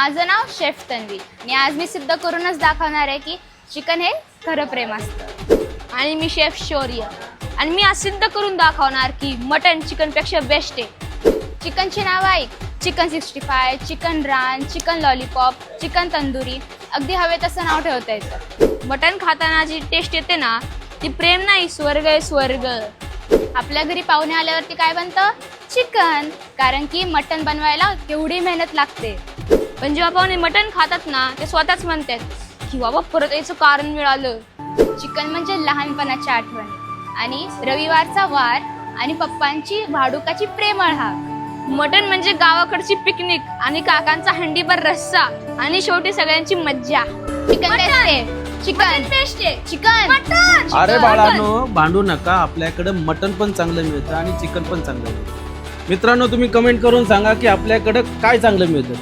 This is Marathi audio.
माझं नाव शेफ तन्वी. आणि आज मी सिद्ध करूनच दाखवणार आहे की चिकन हे खरं प्रेम असतं. आणि मी शेफ शौर्य. आणि मी आज सिद्ध करून दाखवणार की मटन चिकनपेक्षा बेस्ट आहे. चिकनची नावं ऐक. चिकन सिक्स्टी फाय चिकन रान चिकन लॉलीपॉप चिकन तंदुरी. अगदी हवे तसं नाव ठेवता येतं. मटन खाताना जी टेस्ट येते ना ती प्रेम नाही स्वर्ग आहे स्वर्ग. आपल्या घरी पाहुणे आल्यावरती काय बनतं? चिकन. कारण की मटन बनवायला केवढी मेहनत लागते. पण जेव्हा पाहुणे मटन खातात ना ते स्वतःच म्हणतात की बाबा परत याचं कारण मिळालं. चिकन म्हणजे लहानपणाच्या आठवणी. आणि रविवारचा वार आणि पप्पांची भाडुकाची प्रेमळ हाक. मटन म्हणजे गावाकडची पिकनिक आणि काकांचा हंडीभर रस्सा आणि शेवटी सगळ्यांची मज्जा. Chicken taste chicken. टेस्ट आहे. चिकन. अरे बाळांनो भांडू नका. आपल्याकडे मटन पण चांगलं मिळतं आणि चिकन पण चांगलं मिळतं. मित्रांनो तुम्ही कमेंट करून सांगा की आपल्याकडं काय चांगलं मिळतं.